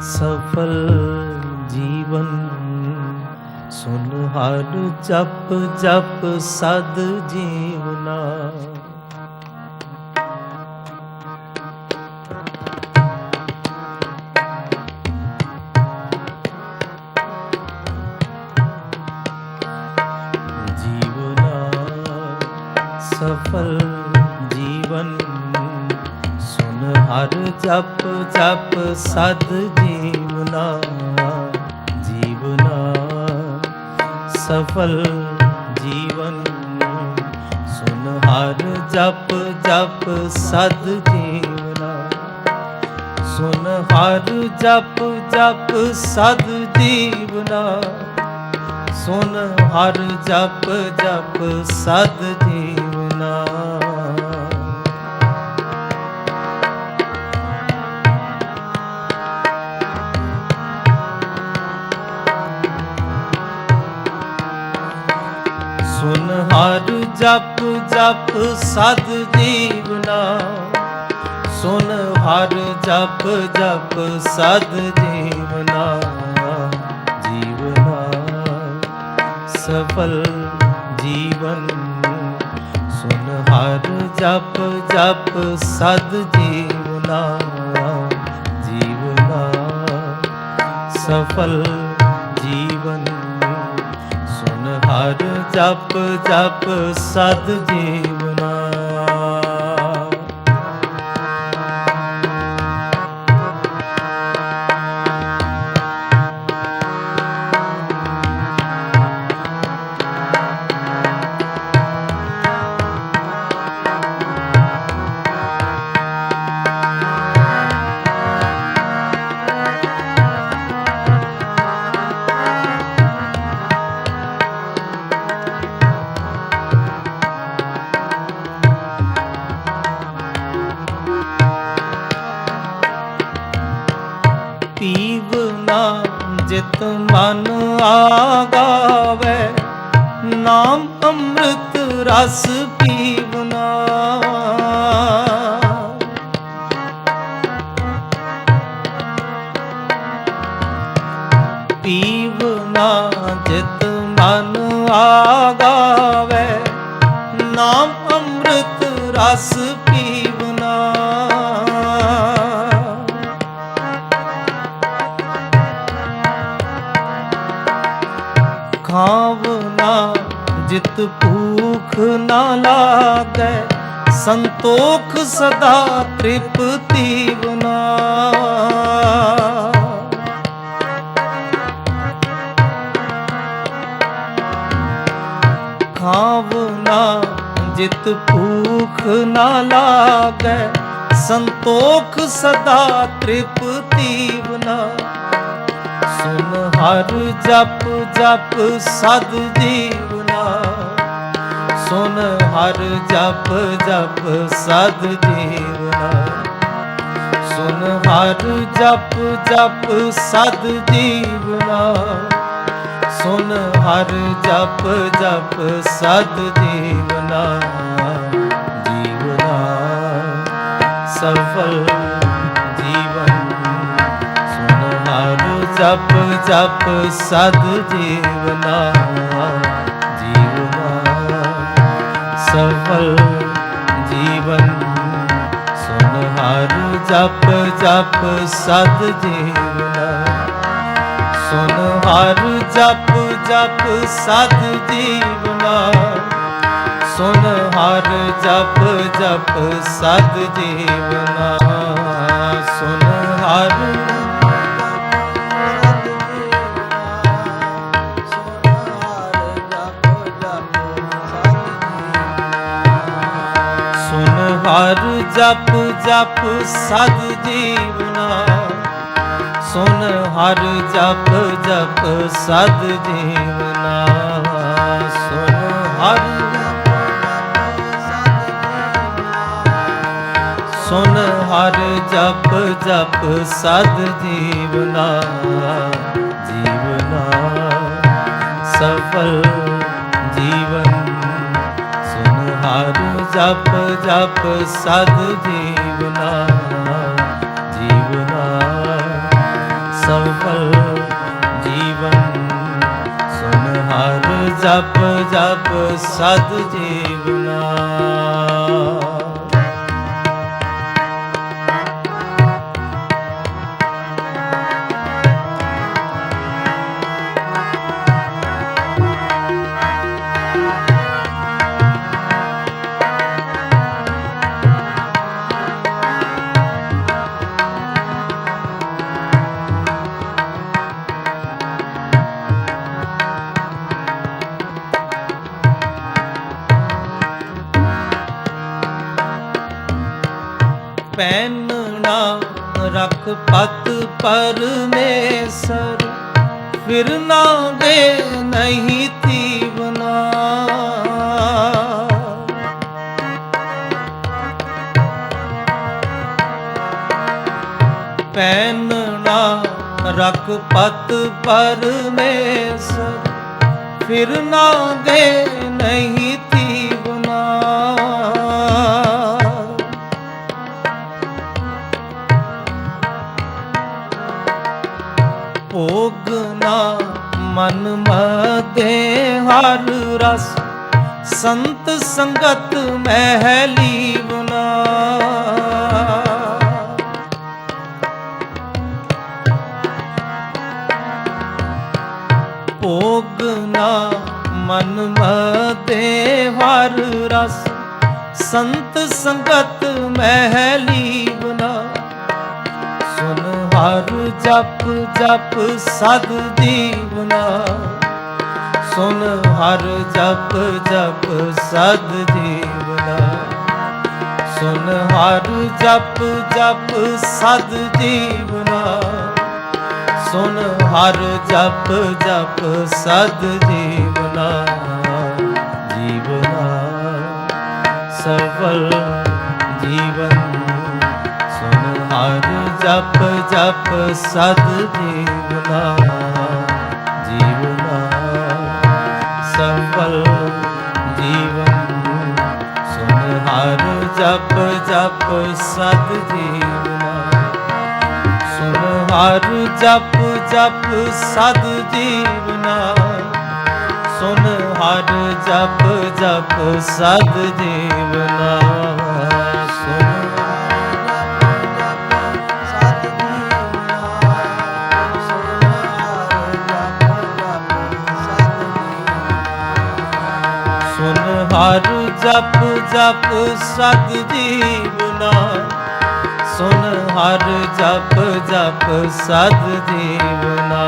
ਸਫਲ ਜੀਵਨ। ਸੁਨ ਹਰ ਜਪ ਜਪ ਸਦ ਜੀਵਨਾ। ਜੀਵਨਾ ਸਫਲ ਹਰ ਜਪ ਜਪ ਸਦ ਜੀਵਨਾ ਜੀਵਨਾ ਸਫਲ ਜੀਵਨ ਸੁਨ ਹਰ ਜਪ ਜਪ ਸਦ ਜੀਵਨਾ ਸੁਨ ਹਰ ਜਪ ਜਪ ਸਦ ਜੀਵਨਾ ਸੁਨ ਹਰ ਜਪ ਜਪ ਸਦ ਜੀਵਨਾ ਜਪ ਜਪ ਸਦ ਜੀਵਨਾ ਸੁਨ ਹਰ ਜਪ ਜਪ ਸਦ ਜੀਵਨਾ ਜੀਵਨਾ ਸਫਲ ਜੀਵਨ। ਸੁਨ ਹਰ ਜਪ ਜਪ ਸਦ ਜੀਵਨਾ ਜੀਵਨਾ ਸਫਲ ਜਪ ਜਪ ਸਦ ਜੀਵਨਾ ਪੀਵਨਾ ਜਿਤ ਮਨ ਆਗਾਵੇ, ਨਾਮ ਅੰਮ੍ਰਿਤ ਰਸ ਪੀਵਨਾ ਪੀਵਨਾ ਜਿਤ ਮਨ ਆਗਾਵੇ, ਨਾਮ ਅੰਮ੍ਰਿਤ ਰਸ ਜਿਤ ਭੂਖ ਨਾ ਲਾਗੈ, ਸੰਤੋਖ ਸਦਾ ਤ੍ਰਿਪਤੀ ਬਨਾ ਖਾਵਨਾ ਜਿਤ ਭੂਖ ਨਾ ਲਾਗੈ, ਸੰਤੋਖ ਸਦਾ ਤ੍ਰਿਪਤੀ ਬਨਾ ਸੁਨ ਹਰ ਜਪ ਜਪ ਸਦ ਜੀ ਸੁਨ ਹਰ ਜਪ ਜਪ ਸਦ ਜੀਵਨਾ। ਸੁਨ ਹਰ ਜਪ ਜਪ ਸਦ ਜੀਵਨਾ। ਸੁਨ ਹਰ ਜਪ ਜਪ ਸਦ ਜੀਵਨਾ। ਜੀਵਨਾ ਸਫਲ ਜੀਵਨ। ਸੁਨ ਹਰ ਜਪ ਜਪ ਸਦ ਜੀਵਨਾ। ਜੀਵਨਾ ਸਫਲ ਜੀਵਨ ਸੁਨ ਹਰ ਜਪ ਜਪ ਸਦ ਜੀਵਨਾ। ਸੁਨ ਹਰ ਜਪ ਜਪ ਸਦ ਜੀਵਨਾ। ਸੁਨ ਹਰ ਜਪ ਜਪ ਸਦ ਜੀਵਨਾ। ਸੁਨ ਹਰ ਜਪ ਜਪ ਸਦ ਜੀਵਨਾ ਸੁਨ ਹਰ ਜਪ ਜਪ ਸਦ ਜੀਵਨਾ ਸੁਨ ਹਰ ਸੁਨ ਹਰ ਜਪ ਜਪ ਸਦ ਜੀਵਨਾ ਜੀਵਨਾ ਸਫਲ ਜਪ ਜਪ ਸਦ ਜੀਵਨਾ ਜੀਵਨਾ। ਸਫਲ ਜੀਵਨ ਸੁਨ ਹਰ ਜਪ ਜਪ ਸਦ ਜੀਵਨਾ। ਰਖ ਪਤ ਪਰਮੇਸ਼ਰ। ਫਿਰ ਨਾ ਦੇ ਨਹੀਂ ਤੀਵਨਾ। ਪੈਨਣਾ ਰਖ ਪਤ ਪਰਮੇਸ਼ਰ। ਫਿਰ ਨਾ ਦੇ ਨਹੀਂ ਤੀਵਨਾ। ਭੋਗ ਨਾ ਮਨ ਮਦੇ ਹਰ ਰਸ। ਸੰਤ ਸੰਗਤ ਮਹਿਲੀ ਬਨਾ ਭੋਗ ਨਾ ਮਨ ਮਦੇ ਹਰ ਰਸ। ਸੰਤ ਸੰਗਤ ਮਹਿਲੀ ਹਰ ਜਪ ਜਪ ਸਦ ਜੀਵਨਾ। ਸੁਨ ਹਰ ਜਪ ਜਪ ਸਦ ਜੀਵਨਾ। ਸੁਨ ਹਰ ਜਪ ਜਪ ਸਦ ਜੀਵਨਾ। ਸੁਨ ਹਰ ਜਪ ਜਪ ਸਦ ਜੀਵਨਾ। ਜੀਵਨਾ ਸਫਲ ਜਪ ਜਪ ਸਦ ਜੀਵਨਾ ਜੀਵਨਾ ਸਫਲ ਜੀਵਨ ਸੁਨ ਜਪ ਜਪ ਸਦ ਜੀਵਨਾ ਸੁਨ ਜਪ ਜਪ ਸਦ ਜੀਵਨਾ, ਸੁਨ ਜਪ ਜਪ ਸਦ ਜੀਵਨਾ ਹਰ ਜਪ ਜਪ ਸਤ ਜੀਵਨਾ ਸੁਨ ਹਰ ਜਪ ਜਪ ਸਤ ਜੀਵਨਾ